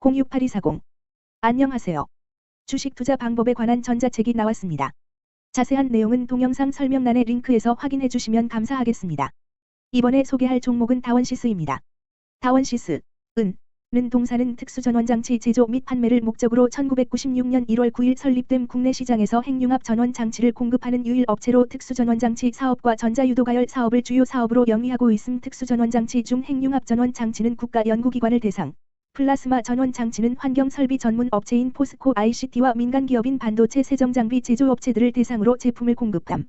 068240 안녕하세요. 주식 투자 방법에 관한 전자책이 나왔습니다. 자세한 내용은 동영상 설명란의 링크에서 확인해 주시면 감사하겠습니다. 이번에 소개할 종목은 다원시스입니다. 다원시스, 은, 는 동사는 특수전원장치 제조 및 판매를 목적으로 1996년 1월 9일 설립된 국내 시장에서 핵융합 전원 장치를 공급하는 유일 업체로 특수전원장치 사업과 전자유도가열 사업을 주요 사업으로 영위하고 있음 특수전원장치 중 핵융합 전원 장치는 국가 연구기관을 대상, 플라스마 전원 장치는 환경 설비 전문 업체인 포스코 ICT와 민간 기업인 반도체 세정 장비 제조업체들을 대상으로 제품을 공급함.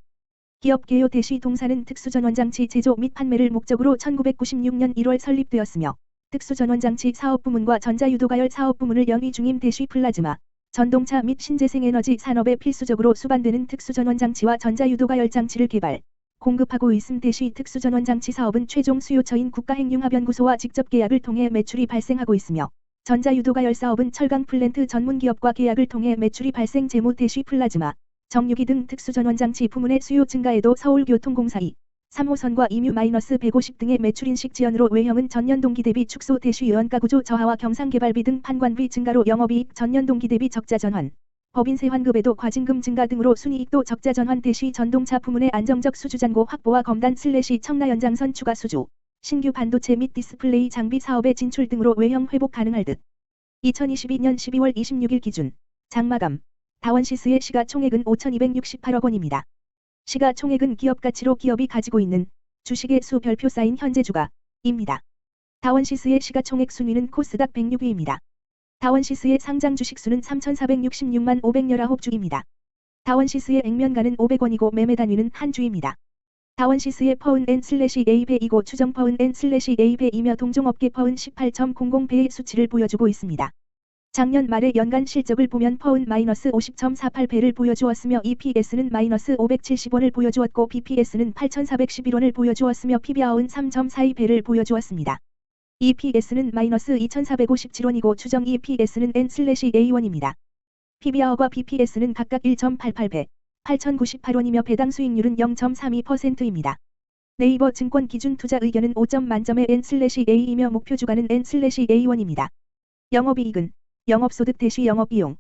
기업 개요 대시 동사는 특수 전원 장치 제조 및 판매를 목적으로 1996년 1월 설립되었으며 특수 전원 장치 사업 부문과 전자 유도가열 사업 부문을 영위 중임 대시 플라즈마, 전동차 및 신재생에너지 산업에 필수적으로 수반되는 특수 전원 장치와 전자 유도가열 장치를 개발, 공급하고 있음 대시 특수전원 장치 사업은 최종 수요처인 국가핵융합연구소와 직접 계약을 통해 매출이 발생하고 있으며 전자유도가열 사업은 철강 플랜트 전문기업과 계약을 통해 매출이 발생 재무 대시 플라즈마, 정유기 등 특수전원 장치 부문의 수요 증가에도 서울교통공사 2, 3호선과 이뮤-150 등의 매출 인식 지연으로 외형은 전년 동기 대비 축소 대시 연가 구조 저하와 경상개발비 등 판관비 증가로 영업이익 전년 동기 대비 적자 전환, 법인세 환급에도 과징금 증가 등으로 순이익도 적자 전환 대시 전동차 부문의 안정적 수주잔고 확보와 검단 슬래시 청라 연장선 추가 수주, 신규 반도체 및 디스플레이 장비 사업의 진출 등으로 외형 회복 가능할 듯. 2022년 12월 26일 기준 장마감 다원시스의 시가총액은 5,268억 원입니다. 시가총액은 기업 가치로 기업이 가지고 있는 주식의 수 별표 쌓인 현재 주가입니다. 다원시스의 시가총액 순위는 코스닥 106위입니다. 다원시스의 상장 주식수는 3,466만 519주입니다. 다원시스의 액면가는 500원이고 매매 단위는 한 주입니다. 다원시스의 퍼은 N 슬래시 A배이고 추정 퍼은 N 슬래시 A배이며 동종업계 퍼은 18.00배의 수치를 보여주고 있습니다. 작년 말의 연간 실적을 보면 퍼은 마이너스 50.48배를 보여주었으며 EPS는 마이너스 570원을 보여주었고 BPS는 8,411원을 보여주었으며 PBR은 3.42배를 보여주었습니다. EPS는 마이너스 2,457원이고 추정 EPS는 N/A1입니다. PBR과 BPS는 각각 1.88배, 8,098원이며 배당 수익률은 0.32%입니다. 네이버 증권 기준 투자 의견은 5점 만점의 N/A이며 목표 주가는 N/A1입니다. 영업이익은 영업소득 대시 영업비용으로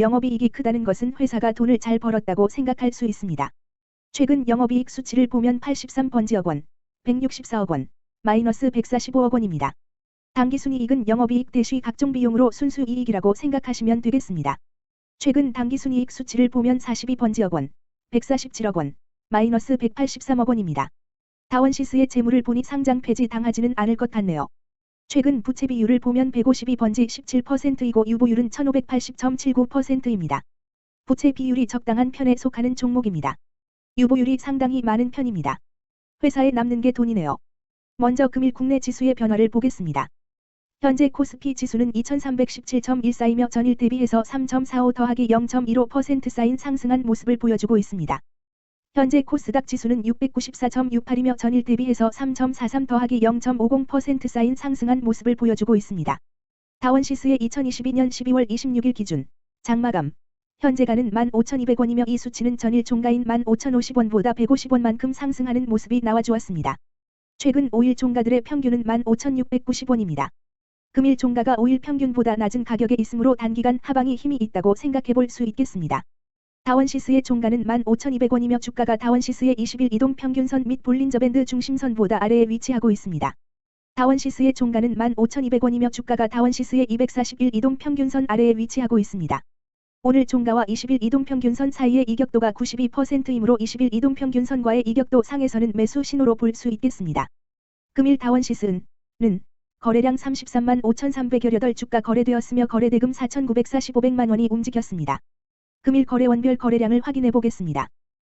영업이익이 크다는 것은 회사가 돈을 잘 벌었다고 생각할 수 있습니다. 최근 영업이익 수치를 보면 83번지억 원, 164억 원, 마이너스 145억 원입니다. 당기순이익은 영업이익 대시 각종 비용으로 순수이익이라고 생각하시면 되겠습니다. 최근 당기순이익 수치를 보면 42번지억 원, 147억 원, 마이너스 183억 원입니다. 다원시스의 재물을 보니 상장 폐지 당하지는 않을 것 같네요. 최근 부채 비율을 보면 152번지 17%이고 유보율은 1580.79%입니다. 부채 비율이 적당한 편에 속하는 종목입니다. 유보율이 상당히 많은 편입니다. 회사에 남는 게 돈이네요. 먼저 금일 국내 지수의 변화를 보겠습니다. 현재 코스피 지수는 2317.14이며 전일 대비해서 3.45 더하기 0.15% 쌓인 상승한 모습을 보여주고 있습니다. 현재 코스닥 지수는 694.68이며 전일 대비해서 3.43 더하기 0.50% 쌓인 상승한 모습을 보여주고 있습니다. 다원시스의 2022년 12월 26일 기준 장마감 현재가는 15,200원이며 이 수치는 전일 종가인 15,050원보다 150원만큼 상승하는 모습이 나와주었습니다. 최근 5일 종가들의 평균은 15,690원입니다. 금일 종가가 5일 평균보다 낮은 가격에 있으므로 단기간 하방이 힘이 있다고 생각해 볼 수 있겠습니다. 다원시스의 종가는 15,200원이며 주가가 다원시스의 20일 이동 평균선 및 볼린저밴드 중심선보다 아래에 위치하고 있습니다. 다원시스의 종가는 15,200원이며 주가가 다원시스의 241 이동 평균선 아래에 위치하고 있습니다. 오늘 종가와 20일 이동평균선 사이의 이격도가 92%이므로 20일 이동평균선과의 이격도 상에서는 매수 신호로 볼 수 있겠습니다. 금일 다원시스는 거래량 33만 5,318 주가 거래되었으며 거래대금 4,945백만 원이 움직였습니다. 금일 거래원별 거래량을 확인해 보겠습니다.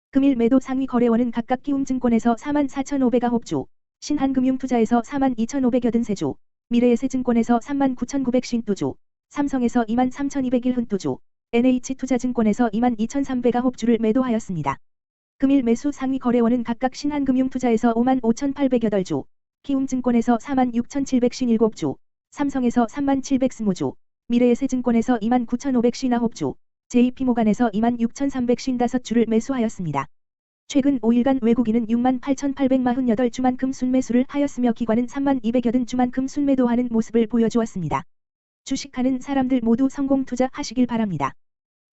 금일 매도 상위 거래원은 각각 키움증권에서 4만 4,500아홉주, 신한금융투자에서 4만 2,583주, 미래에셋증권에서 3만 9,952주, 삼성에서 2만 3,201 흔두주, NH투자증권에서 2만 2,300아홉주를 매도하였습니다. 금일 매수 상위 거래원은 각각 신한금융투자에서 5만 5,808주, 키움증권에서 4만 6,757주, 삼성에서 3만 720주, 미래에셋증권에서 2만 9,559주, JP모간에서 2만 6,355주를 매수하였습니다. 최근 5일간 외국인은 6만 8,848주만큼 순매수를 하였으며 기관은 3만 200여든 주만큼 순매도하는 모습을 보여주었습니다. 주식하는 사람들 모두 성공 투자하시길 바랍니다.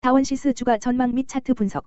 다원시스 주가 전망 및 차트 분석